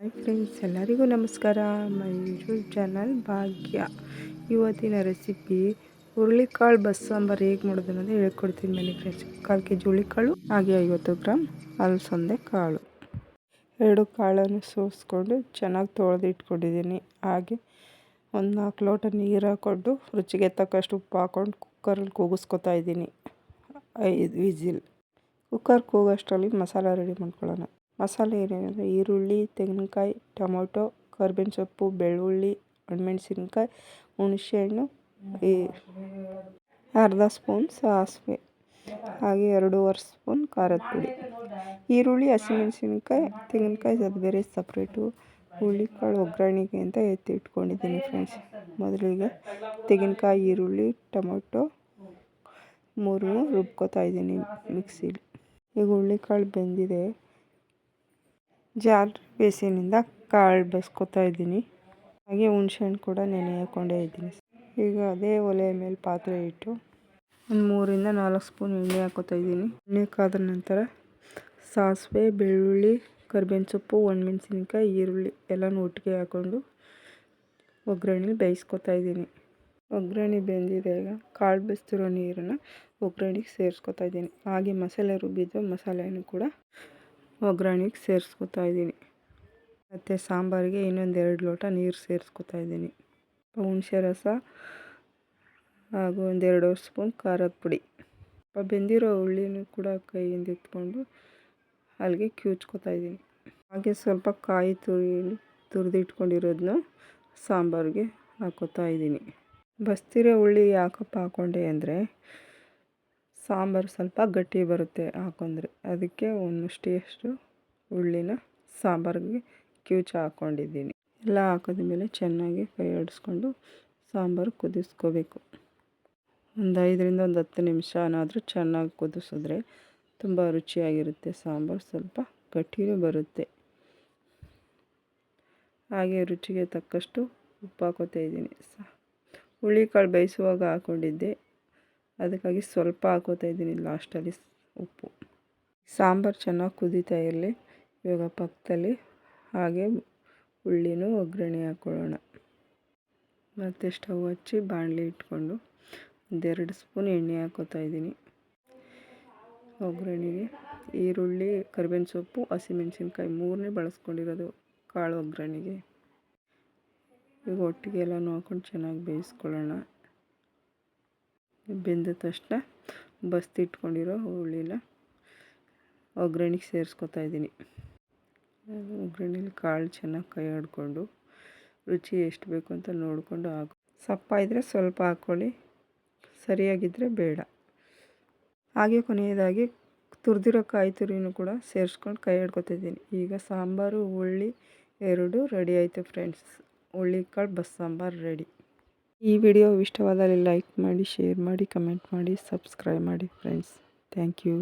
Hi friends ಎಲ್ಲರಿಗೂ ನಮಸ್ಕಾರ. My YouTube channel ಭಾಗ್ಯ ಇವತ್ತಿನ ರೆಸಿಪಿ ಹುರುಳಿಕಾಳು ಬಸ್ ಸಾಂಬಾರು ಹೇಗೆ ಮಾಡೋದು ಅನ್ನೋದು ಹೇಳ್ಕೊಡ್ತೀನಿ ಬನ್ನಿ ಫ್ರೆಂಡ್ಸ್ ಕಾಲು ಕೆ ಜಿ ಹುರುಳಿಕಾಳು, ಹಾಗೆ ಐವತ್ತು ಗ್ರಾಮ್ ಅಲಸಂದೆ ಕಾಳು. ಎರಡು ಕಾಳನ್ನು ಸೋಸ್ಕೊಂಡು ಚೆನ್ನಾಗಿ ತೊಳೆದು ಇಟ್ಕೊಂಡಿದ್ದೀನಿ. ಹಾಗೆ ಒಂದು ನಾಲ್ಕು ಲೋಟ ನೀರು ಹಾಕ್ಕೊಂಡು ರುಚಿಗೆ ತಕ್ಕಷ್ಟು ಉಪ್ಪು ಹಾಕ್ಕೊಂಡು ಕುಕ್ಕರಲ್ಲಿ ಕೂಗಿಸ್ಕೊತಾ ಇದ್ದೀನಿ. ಐದು ವಿಸಿಲ್. ಕುಕ್ಕರ್ ಕೂಗೋಷ್ಟರಲ್ಲಿ ಮಸಾಲ ರೆಡಿ ಮಾಡ್ಕೊಳ್ಳೋಣ. ಮಸಾಲೆ ಏನೇನೆಂದರೆ ಈರುಳ್ಳಿ, ತೆಂಗಿನಕಾಯಿ, ಟೊಮೊಟೊ, ಕರ್ಬೇವಿನ ಸೊಪ್ಪು, ಬೆಳ್ಳುಳ್ಳಿ ಒಣಮೆಣ್ಸಿನ್ಕಾಯಿ ಹುಣಸೆಹಣ್ಣು, ಈ ಅರ್ಧ ಸ್ಪೂನ್ ಸಾಸಿವೆ, ಹಾಗೆ ಎರಡೂವರೆ ಸ್ಪೂನ್ ಖಾರದ ಪುಡಿ. ಈರುಳ್ಳಿ, ಹಸಿಮೆಣ್ಸಿನ್ಕಾಯಿ, ತೆಂಗಿನಕಾಯಿ ಅದು ಬೇರೆ ಸಪ್ರೇಟು ಹುರುಳಿಕಾಳು ಒಗ್ಗರಣೆಗೆ ಅಂತ ಎತ್ತಿಟ್ಕೊಂಡಿದ್ದೀನಿ ಫ್ರೆಂಡ್ಸ್ ಮೊದಲಿಗೆ ತೆಂಗಿನಕಾಯಿ, ಈರುಳ್ಳಿ, ಟೊಮೊಟೊ ಮೂರು ರುಬ್ಕೋತಾ ಇದ್ದೀನಿ ಮಿಕ್ಸಿಲಿ ಈಗ ಹುರುಳಿಕಾಳು ಬೆಂದಿದೆ. ಜಾರ್ ಬೇಸಿನಿಂದ ಕಾಳು ಬಸ್ಕೊತಾ ಇದ್ದೀನಿ. ಹಾಗೆ ಹುಣ್ಸೆಹಣ್ಣು ಕೂಡ ನೆನೆ ಹಾಕ್ಕೊಂಡೇ ಇದ್ದೀನಿ. ಈಗ ಅದೇ ಒಲೆ ಮೇಲೆ ಪಾತ್ರೆ ಇಟ್ಟು ಒಂದು ಮೂರಿಂದ ನಾಲ್ಕು ಸ್ಪೂನ್ ಎಣ್ಣೆ ಹಾಕೋತಾ ಇದ್ದೀನಿ. ಎಣ್ಣೆ ಕಾದ ನಂತರ ಸಾಸಿವೆ, ಬೆಳ್ಳುಳ್ಳಿ ಕರ್ಬೇವಿನ ಸೊಪ್ಪು ಒಣಮೆಣ್ಸಿನ್ಕಾಯಿ, ಈರುಳ್ಳಿ ಎಲ್ಲನೂ ಒಟ್ಟಿಗೆ ಹಾಕ್ಕೊಂಡು ಒಗ್ಗರಣೆ ಬೇಯಿಸ್ಕೊತಾ ಇದ್ದೀನಿ. ಒಗ್ಗರಣೆ ಬೆಂದಿದೆ ಈಗ. ಕಾಳು ಬೆಸ್ತಿರೋ ನೀರನ್ನು ಒಗ್ಗರಣೆಗೆ ಸೇರಿಸ್ಕೊತಾ ಇದ್ದೀನಿ. ಹಾಗೆ ಮಸಾಲೆ ರುಬ್ಬಿದ್ದು ಮಸಾಲೆಯನ್ನು ಕೂಡ ಒಗ್ಗರಣೆಗೆ ಸೇರಿಸ್ಕೊತಾ ಇದ್ದೀನಿ. ಮತ್ತು ಸಾಂಬಾರಿಗೆ ಇನ್ನೊಂದು ಎರಡು ಲೋಟ ನೀರು ಸೇರಿಸ್ಕೊತಾ ಇದ್ದೀನಿ. ಹುಣಸೆ ರಸ ಹಾಗೂ ಒಂದೆರಡು ಸ್ಪೂನ್ ಖಾರದ ಪುಡಿ. ಬೆಂದಿರೋ ಹುಳ್ಳಿನೂ ಕೂಡ ಕೈಯಿಂದ ಎತ್ಕೊಂಡು ಅಲ್ಲಿಗೆ ಕ್ಯೂಚ್ಕೊತಾ ಇದ್ದೀನಿ. ಹಾಗೆ ಸ್ವಲ್ಪ ಕಾಯಿ ತುರಿ ತುರಿದಿಟ್ಕೊಂಡಿರೋದನ್ನ ಸಾಂಬಾರಿಗೆ ಹಾಕೋತಾ ಇದ್ದೀನಿ. ಬಸ್ತಿರೋ ಹುಳ್ಳಿ ಯಾಕಪ್ಪ ಹಾಕ್ಕೊಂಡೆ ಅಂದರೆ ಸಾಂಬಾರು ಸ್ವಲ್ಪ ಗಟ್ಟಿ ಬರುತ್ತೆ ಹಾಕೊಂಡ್ರೆ. ಅದಕ್ಕೆ ಒಂದಷ್ಟೇಷ್ಟು ಹುಳ್ಳಿನ ಸಾಂಬಾರಿಗೆ ಕ್ಯೂಚ ಹಾಕ್ಕೊಂಡಿದ್ದೀನಿ ಎಲ್ಲ ಹಾಕಿದ್ಮೇಲೆ ಚೆನ್ನಾಗಿ ಕೈ ಆಡಿಸ್ಕೊಂಡು ಸಾಂಬಾರು ಕುದಿಸ್ಕೋಬೇಕು. ಒಂದು ಐದರಿಂದ ಒಂದು ಹತ್ತು ನಿಮಿಷ ಏನಾದರೂ ಚೆನ್ನಾಗಿ ಕುದಿಸಿದ್ರೆ ತುಂಬ ರುಚಿಯಾಗಿರುತ್ತೆ ಸಾಂಬಾರು. ಸ್ವಲ್ಪ ಗಟ್ಟಿನೂ ಬರುತ್ತೆ. ಹಾಗೆ ರುಚಿಗೆ ತಕ್ಕಷ್ಟು ಉಪ್ಪು ಹಾಕೋತಾ ಇದ್ದೀನಿ. ಹುಳಿಕಾಳು ಬೇಯಿಸುವಾಗ ಹಾಕ್ಕೊಂಡಿದ್ದೆ ಅದಕ್ಕಾಗಿ ಸ್ವಲ್ಪ ಹಾಕೋತಾ ಇದ್ದೀನಿ ಲಾಸ್ಟಲ್ಲಿ ಉಪ್ಪು. ಸಾಂಬಾರು ಚೆನ್ನಾಗಿ ಕುದೀತಾ ಇರಲಿ. ಇವಾಗ ಪಕ್ಕದಲ್ಲಿ ಹಾಗೆ ಉಳ್ಳಿನೂ ಒಗ್ಗರಣೆ ಹಾಕ್ಕೊಳ್ಳೋಣ ಮತ್ತು ಸ್ಟವ್ ಹಚ್ಚಿ ಬಾಣಲಿ ಇಟ್ಕೊಂಡು ಒಂದೆರಡು ಸ್ಪೂನ್ ಎಣ್ಣೆ ಹಾಕೋತಾ ಇದ್ದೀನಿ. ಒಗ್ಗರಣೆಗೆ ಈರುಳ್ಳಿ, ಕರಿಬೇವಿನ ಸೊಪ್ಪು, ಹಸಿಮೆಣ್ಸಿನ್ಕಾಯಿ ಮೂರನೇ ಬಳಸ್ಕೊಂಡಿರೋದು ಕಾಳು ಒಗ್ಗರಣೆಗೆ. ಈಗ ಒಟ್ಟಿಗೆ ಎಲ್ಲನೂ ಹಾಕ್ಕೊಂಡು ಚೆನ್ನಾಗಿ ಬೇಯಿಸ್ಕೊಳ್ಳೋಣ. ಬೆಂದ ತಕ್ಷಣ ಬಸ್ತಿಟ್ಕೊಂಡಿರೋ ಹುರುಳಿನ ಒಗ್ಗರಣೆಗೆ ಸೇರಿಸ್ಕೊತಾ ಇದ್ದೀನಿ. ಒಗ್ಗರಣೆಲಿ ಕಾಳು ಚೆನ್ನಾಗಿ ಕೈ ಆಡಿಕೊಂಡು ರುಚಿ ಎಷ್ಟು ಬೇಕು ಅಂತ ನೋಡಿಕೊಂಡು ಹಾಕಿ. ಸಪ್ಪ ಇದ್ದರೆ ಸ್ವಲ್ಪ ಹಾಕ್ಕೊಳ್ಳಿ ಸರಿಯಾಗಿದ್ದರೆ ಬೇಡ. ಹಾಗೆ ಕೊನೆಯದಾಗಿ ತುರಿದಿರೋ ಕಾಯಿ ತುರಿನೂ ಕೂಡ ಸೇರಿಸ್ಕೊಂಡು ಕೈ ಇದ್ದೀನಿ. ಈಗ ಸಾಂಬಾರು, ಹುಳ್ಳಿ ಎರಡು ರೆಡಿ ಆಯಿತು ಫ್ರೆಂಡ್ಸ್ ಹುಳ್ಳಿಕಾಳು ಬಸ್ ಸಾಂಬಾರು ರೆಡಿ ಈ ವಿಡಿಯೋ ಇಷ್ಟವಾದಲ್ಲಿ ಲೈಕ್ ಮಾಡಿ ಶೇರ್ ಮಾಡಿ ಕಮೆಂಟ್ ಮಾಡಿ ಸಬ್ಸ್ಕ್ರೈಬ್ ಮಾಡಿ ಫ್ರೆಂಡ್ಸ್ ಥ್ಯಾಂಕ್ ಯು